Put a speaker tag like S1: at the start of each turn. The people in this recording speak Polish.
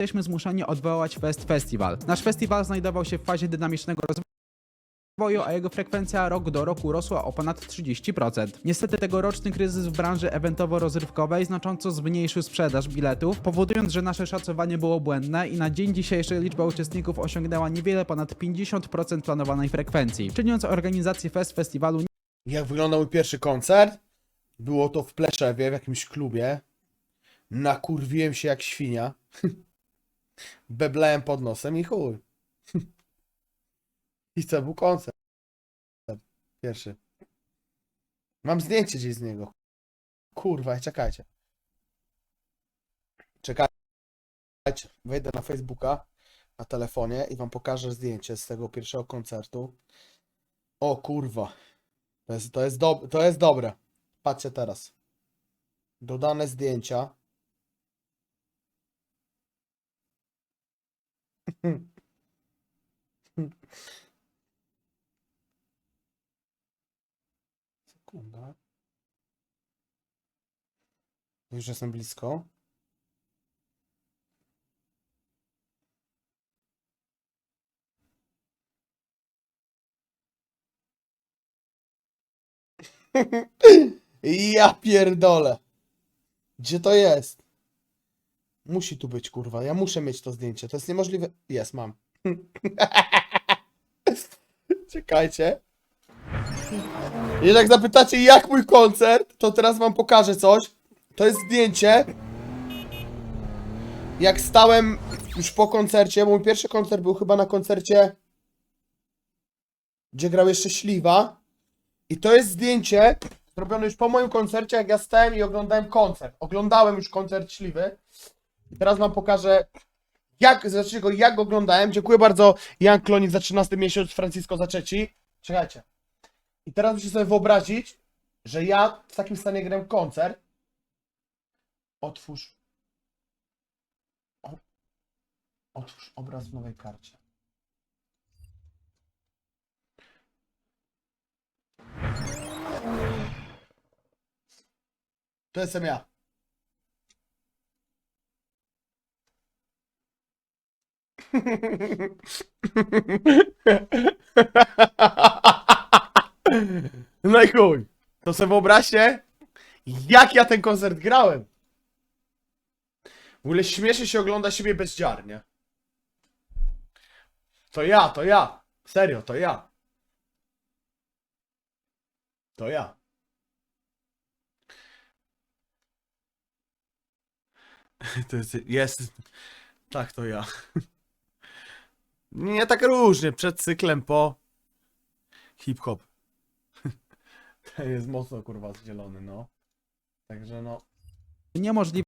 S1: jesteśmy zmuszeni odwołać Fest Festival. Nasz festiwal znajdował się w fazie dynamicznego rozwoju, a jego frekwencja rok do roku rosła o ponad 30%. Niestety tegoroczny kryzys w branży eventowo-rozrywkowej znacząco zmniejszył sprzedaż biletów, powodując, że nasze szacowanie było błędne i na dzień dzisiejszy liczba uczestników osiągnęła niewiele ponad 50% planowanej frekwencji, czyniąc organizację Fest Festiwalu
S2: Jak wyglądał mój pierwszy koncert? Było to w Pleszewie, w jakimś klubie. Nakurwiłem się jak świnia. Beblałem pod nosem i chuj. I co był koncert? Pierwszy. Mam zdjęcie gdzieś z niego. Kurwa, czekajcie. Czekajcie. Wejdę na Facebooka na telefonie i wam pokażę zdjęcie z tego pierwszego koncertu. O kurwa. To jest, to jest, dob- to jest dobre. Patrzcie teraz. Dodane zdjęcia. Sekunda. Już jestem blisko. Ja pierdolę. Gdzie to jest? Musi tu być, kurwa. Ja muszę mieć to zdjęcie. To jest niemożliwe. Jest, mam. Czekajcie. Jeżeli jak zapytacie, jak mój koncert, to teraz wam pokażę coś. To jest zdjęcie. Jak stałem już po koncercie, bo mój pierwszy koncert był chyba na koncercie, gdzie grał jeszcze Śliwa. I to jest zdjęcie zrobione już po moim koncercie, jak ja stałem i oglądałem koncert. Oglądałem już koncert Śliwy. Teraz wam pokażę, jak, znaczy jak go oglądałem. Dziękuję bardzo Jan Klonik za 13 miesiąc, Francisco za trzeci. Czekajcie. I teraz musicie sobie wyobrazić, że ja w takim stanie grałem koncert. Otwórz. Otwórz obraz w nowej karcie. To jestem ja. No i chuj. To sobie wyobraźcie, jak ja ten koncert grałem. W ogóle śmieszy się ogląda siebie bezdziarnie. To ja, to ja. Serio, to ja. To ja. To jest, jest. Tak, to ja. Nie tak różnie, przed cyklem po hip-hop. Ten jest mocno kurwa zielony, no. Także no.
S1: niemożliwe